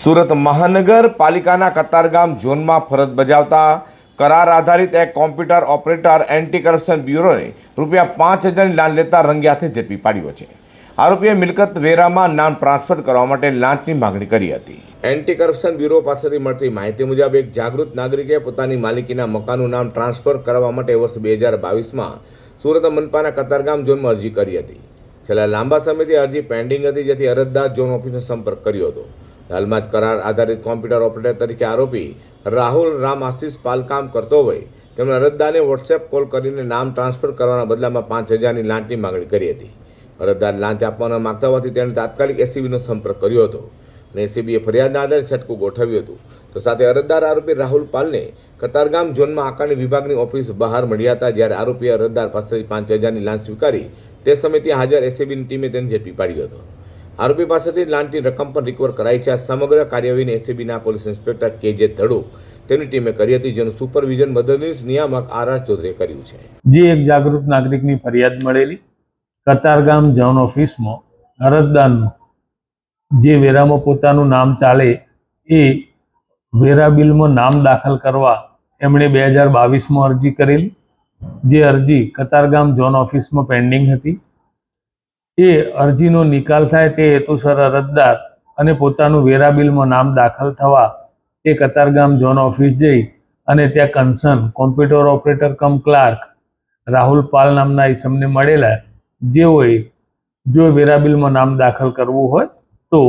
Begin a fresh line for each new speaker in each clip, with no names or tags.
સુરત મહાનગરપાલિકાના કતારગામ ઝોનમાં ફરજ બજાવતા કરાર આધારિત એક કોમ્પ્યુટર ઓપરેટર એન્ટી કરપ્શન બ્યુરોએ રૂપિયા પાંચ હજારની લાંચ લેતા રંગ્યાથી ઝડપી પાડ્યો છે. આરોપીએ મિલકત વેરામાં નામ ટ્રાન્સફર કરવા માટે લાંચની માગણી કરી હતી. એન્ટી કરપ્શન બ્યુરો પાસેથી મળતી માહિતી મુજબ એક જાગૃત નાગરિકે પોતાની માલિકીના મકાનનું નામ ટ્રાન્સફર કરવા માટે વર્ષ બે હજાર બાવીસમાં સુરત મનપાના કતારગામ ઝોનમાં અરજી કરી હતી. છેલ્લા લાંબા સમયથી અરજી પેન્ડિંગ હતી, જેથી અરજદાર ઝોન ઓફિસનો સંપર્ક કર્યો હતો. હાલમાં જ કરાર આધારિત કોમ્પ્યુટર ઓપરેટર તરીકે આરોપી રાહુલ રામ આશીષ પાલ કામ કરતો હોય. તેમણે અરજદારને વોટ્સએપ કોલ કરીને નામ ટ્રાન્સફર કરવાના બદલામાં પાંચ હજારની લાંચની માગણી કરી હતી. અરજદાર લાંચ આપવાના માગતા હોવાથી તેણે તાત્કાલિક એસીબીનો સંપર્ક કર્યો હતો અને એસીબીએ ફરિયાદના આધારે છટકું ગોઠવ્યું હતું. તો સાથે અરજદાર આરોપી રાહુલ પાલને કતારગામ ઝોનમાં આકારણી વિભાગની ઓફિસ બહાર મળ્યા હતા જ્યારે આરોપીએ અરજદાર પાસેથી પાંચ હજારની લાંચ સ્વીકારી તે સમયે ત્યાં હાજર એસીબીની ટીમે તેને ઝડપી પાડ્યો હતો. આરોપી પાસેથી લાંચની રકમ પણ રિકવર કરાઈ છે. આ સમગ્ર કાર્યવાહીને એસીબીના પોલીસ ઇન્સ્પેક્ટર કે જે ધડુક તેની ટીમે કરી હતી, જેનું સુપરવિઝન મદદનીશ નિયામક આર આર ચૌધરીએ કર્યું છે.
જે, એક જાગૃત નાગરિકની ફરિયાદ મળેલી. કતારગામ ઝોન ઓફિસમાં અરજદારનું જે વેરામાં પોતાનું નામ ચાલે એ વેરા બિલમાં નામ દાખલ કરવા એમણે બે હજાર બાવીસમાં અરજી કરેલી. જે અરજી કતારગામ ઝોન ઓફિસમાં પેન્ડિંગ હતી. એ અરજીનો નિકાલ થાય તે હેતુસર અરજદાર અને પોતાનું વેરા બિલમાં નામ દાખલ થવા તે કતારગામ ઝોન ઓફિસ જઈ અને ત્યાં concern computer operator cum clerk Rahul Pal નામના ઈસમને મળેલા જેઓએ જો વેરા બિલમાં નામ દાખલ કરવું હોય તો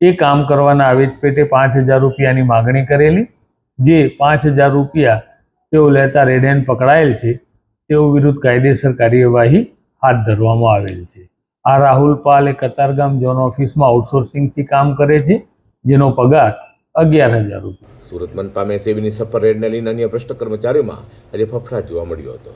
એ કામ કરવાના આવેજ પેટે પાંચ હજાર રૂપિયાની માગણી કરેલી, જે પાંચ હજાર રૂપિયા તેઓ લેતા રેડ હેન્ડ પકડાયેલ છે. તેઓ વિરુદ્ધ કાયદેસર કાર્યવાહી હાથ ધરવામાં આવેલ છે. આ રાહુલ પાલ એ કતારગામ ઝોન ઓફિસમાં આઉટસોર્સિંગથી કામ કરે છે, જેનો પગાર અગિયાર હજાર રૂપિયા.
સુરત મનપા એસીબીની સફર રેડને લઈને અન્ય ભ્રષ્ટ કર્મચારીઓમાં આજે ફફડાટ જોવા મળ્યો હતો.